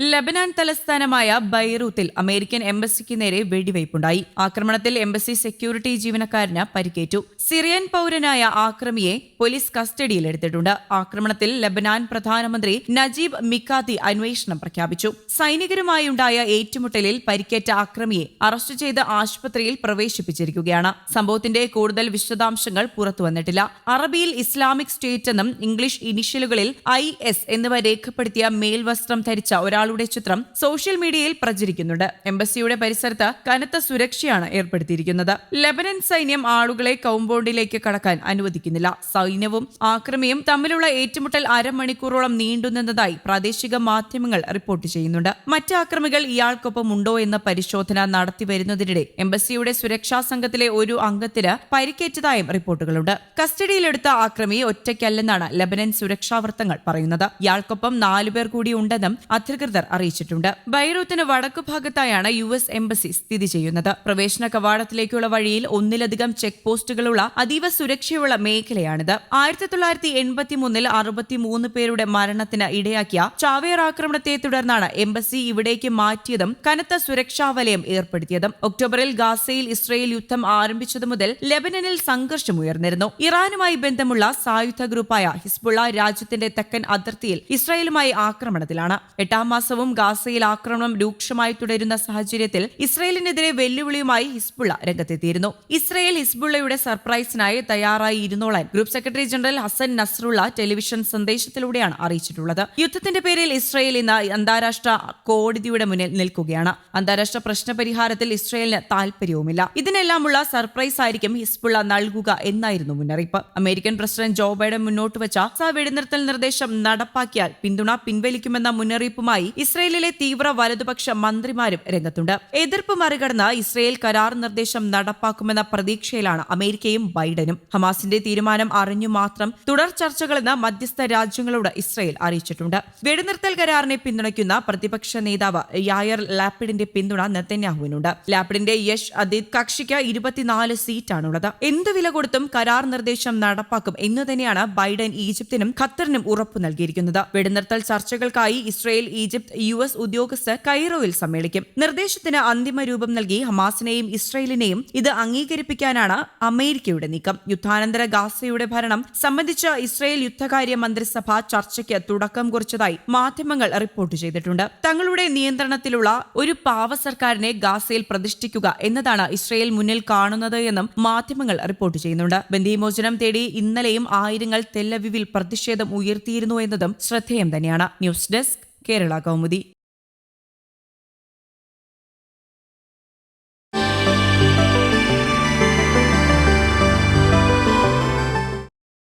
ലബനാൻ തലസ്ഥാനമായ ബൈറൂത്തിൽ അമേരിക്കൻ എംബസിക്ക് നേരെ വെടിവയ്പുണ്ടായി. ആക്രമണത്തിൽ എംബസി സെക്യൂരിറ്റി ജീവനക്കാരന് പരിക്കേറ്റു. സിറിയൻ പൌരനായ ആക്രമിയെ പോലീസ് കസ്റ്റഡിയിലെടുത്തിട്ടുണ്ട്. ആക്രമണത്തിൽ ലബനാൻ പ്രധാനമന്ത്രി നജീബ് മിക്കാതി അന്വേഷണം പ്രഖ്യാപിച്ചു. സൈനികരുമായുണ്ടായ ഏറ്റുമുട്ടലിൽ പരിക്കേറ്റ ആക്രമിയെ അറസ്റ്റ് ചെയ്ത് ആശുപത്രിയിൽ പ്രവേശിപ്പിച്ചിരിക്കുകയാണ്. സംഭവത്തിന്റെ കൂടുതൽ വിശദാംശങ്ങൾ പുറത്തുവന്നിട്ടില്ല. അറബിയിൽ ഇസ്ലാമിക് സ്റ്റേറ്റ് എന്നും ഇംഗ്ലീഷ് ഇനിഷ്യലുകളിൽ ഐ എസ് എന്നിവ രേഖപ്പെടുത്തിയ മേൽവസ്ത്രം ധരിച്ച ഒരാളുടെ ചിത്രം സോഷ്യൽ മീഡിയയിൽ പ്രചരിക്കുന്നുണ്ട്. എംബസിയുടെ പരിസരത്ത് കനത്ത സുരക്ഷയാണ് ഏർപ്പെടുത്തിയിരിക്കുന്നത്. ലബനൻ സൈന്യം ആളുകളെ കൗമ്പൗണ്ടിലേക്ക് കടക്കാൻ അനുവദിക്കുന്നില്ല. സൈന്യവും ആക്രമിയും തമ്മിലുള്ള ഏറ്റുമുട്ടൽ അരമണിക്കൂറോളം നീണ്ടുനിന്നതായി പ്രാദേശിക മാധ്യമങ്ങൾ റിപ്പോർട്ട് ചെയ്യുന്നുണ്ട്. മറ്റ് ആക്രമികൾ ഇയാൾക്കൊപ്പം ഉണ്ടോ എന്ന പരിശോധന നടത്തിവരുന്നതിനിടെ എംബസിയുടെ സുരക്ഷാ സംഘത്തിലെ ഒരു അംഗത്തിന് പരിക്കേറ്റതായും റിപ്പോർട്ടുകളുണ്ട്. കസ്റ്റഡിയിലെടുത്ത ആക്രമി ഒറ്റയ്ക്കല്ലെന്നാണ് ലബനൻ സുരക്ഷാ വൃത്തങ്ങൾ പറയുന്നത്. ഇയാൾക്കൊപ്പം നാലുപേർ കൂടി ഉണ്ടെന്നും അധികൃതർ അറിയിച്ചിട്ടുണ്ട്. ബൈറൂത്തിന് വടക്കു ഭാഗത്തായാണ് യു എസ് എംബസി സ്ഥിതി ചെയ്യുന്നത്. പ്രവേശന കവാടത്തിലേക്കുള്ള വഴിയിൽ ഒന്നിലധികം ചെക്ക് പോസ്റ്റുകളുള്ള അതീവ സുരക്ഷയുള്ള മേഖലയാണിത്. ആയിരത്തി തൊള്ളായിരത്തി എൺപത്തി മൂന്നിൽ അറുപത്തിമൂന്ന് പേരുടെ മരണത്തിന് ഇടയാക്കിയ ചാവേർ ആക്രമണത്തെ തുടർന്നാണ് എംബസി ഇവിടേക്ക് മാറ്റിയതും കനത്ത സുരക്ഷാ വലയം ഏർപ്പെടുത്തിയതും. ഒക്ടോബറിൽ ഗാസയിൽ ഇസ്രയേൽ യുദ്ധം ആരംഭിച്ചതു മുതൽ ലെബനനിൽ സംഘർഷം ഉയർന്നിരുന്നു. ഇറാനുമായി ബന്ധമുള്ള സായുധ ഗ്രൂപ്പായ ഹിസ്ബുള്ള രാജ്യത്തിന്റെ തെക്കൻ അതിർത്തിയിൽ ഇസ്രയേലുമായി ആക്രമണത്തിലാണ്. എട്ടാം മാസവും ഗാസയിൽ ആക്രമണം രൂക്ഷമായി തുടരുന്ന സാഹചര്യത്തിൽ ഇസ്രയേലിനെതിരെ വെല്ലുവിളിയുമായി ഹിസ്ബുള്ള രംഗത്തെത്തിയിരുന്നു. ഇസ്രയേൽ ഹിസ്ബുള്ളയുടെ സർപ്രൈസിനായി തയ്യാറായി ഇരുന്നോളാൻ group secretary general Hassan Nasrallah television സന്ദേശത്തിലൂടെയാണ് അറിയിച്ചിട്ടുള്ളത്. യുദ്ധത്തിന്റെ പേരിൽ ഇസ്രയേൽ ഇന്ന് അന്താരാഷ്ട്ര കോടതിയുടെ മുന്നിൽ നിൽക്കുകയാണ്. അന്താരാഷ്ട്ര പ്രശ്ന പരിഹാരത്തിൽ ഇസ്രയേലിന് താൽപര്യവുമില്ല. ഇതിനെല്ലാമുള്ള സർപ്രൈസ് ആയിരിക്കും ഹിസ്ബുള്ള നൽകുക എന്നായിരുന്നു മുന്നറിയിപ്പ്. അമേരിക്കൻ പ്രസിഡന്റ് ജോ ബൈഡൻ മുന്നോട്ട് വെച്ച വെടിനിർത്തൽ നിർദ്ദേശം നടപ്പാക്കിയാൽ പിന്തുണ പിൻവലിക്കുമെന്ന മുന്നറിയിപ്പുമായി ഇസ്രയേലിലെ തീവ്ര വലതുപക്ഷ മന്ത്രിമാരും രംഗത്തുണ്ട്. എതിർപ്പ് മറികടന്ന് ഇസ്രയേൽ കരാർ നിർദ്ദേശം നടപ്പാക്കുമെന്ന പ്രതീക്ഷയിലാണ് അമേരിക്കയും ബൈഡനും. ഹമാസിന്റെ തീരുമാനം അറിഞ്ഞു മാത്രം തുടർ ചർച്ചകളെന്ന് മധ്യസ്ഥ രാജ്യങ്ങളോട് ഇസ്രയേൽ അറിയിച്ചിട്ടുണ്ട്. വെടിനിർത്തൽ കരാറിനെ പിന്തുണയ്ക്കുന്ന പ്രതിപക്ഷ നേതാവ് യായർ ലാപ്പിഡിന്റെ പിന്തുണ നെത്തന്യാഹുവിനുണ്ട് ലാപ്പിഡിന്റെ യഷ് അദീദ് കക്ഷിക്ക് ഇരുപത്തിനാല് സീറ്റാണുള്ളത്. എന്ത് വില കൊടുത്തും കരാർ നിർദ്ദേശം നടപ്പാക്കും എന്ന് തന്നെയാണ് ബൈഡൻ ഈജിപ്തിനും ഖത്തറിനും ഉറപ്പു നൽകിയിരിക്കുന്നത്. വെടിനിർത്തൽ ചർച്ചകൾക്കായി ഇസ്രയേൽ ഈജിപ്ത് യു എസ് ഉദ്യോഗസ്ഥർ കൈറോയിൽ സമ്മേളിക്കും. നിർദ്ദേശത്തിന് അന്തിമ രൂപം നൽകി ഹമാസിനെയും ഇസ്രയേലിനെയും ഇത് അംഗീകരിപ്പിക്കാനാണ് അമേരിക്കയുടെ നീക്കം. യുദ്ധാനന്തര ഗാസയുടെ ഭരണം സംബന്ധിച്ച ഇസ്രയേൽ യുദ്ധകാര്യ മന്ത്രിസഭ ചർച്ചയ്ക്ക് തുടക്കം കുറിച്ചതായി മാധ്യമങ്ങൾ റിപ്പോർട്ട് ചെയ്തിട്ടുണ്ട്. തങ്ങളുടെ നിയന്ത്രണത്തിലുള്ള ഒരു പാവ സർക്കാരിനെ ഗാസയിൽ പ്രതിഷ്ഠിക്കുക എന്നതാണ് ഇസ്രയേൽ മുന്നിൽ കാണുന്നത് എന്നും മാധ്യമങ്ങൾ റിപ്പോർട്ട് ചെയ്യുന്നുണ്ട്. ബന്ദിമോചനം തേടി ഇന്നലെയും ആയിരങ്ങൾ തെല്ലവിവിൽ പ്രതിഷേധം ഉയർത്തിയിരുന്നു എന്നതും ശ്രദ്ധേയം തന്നെയാണ്. News desk Kerala Kaumudi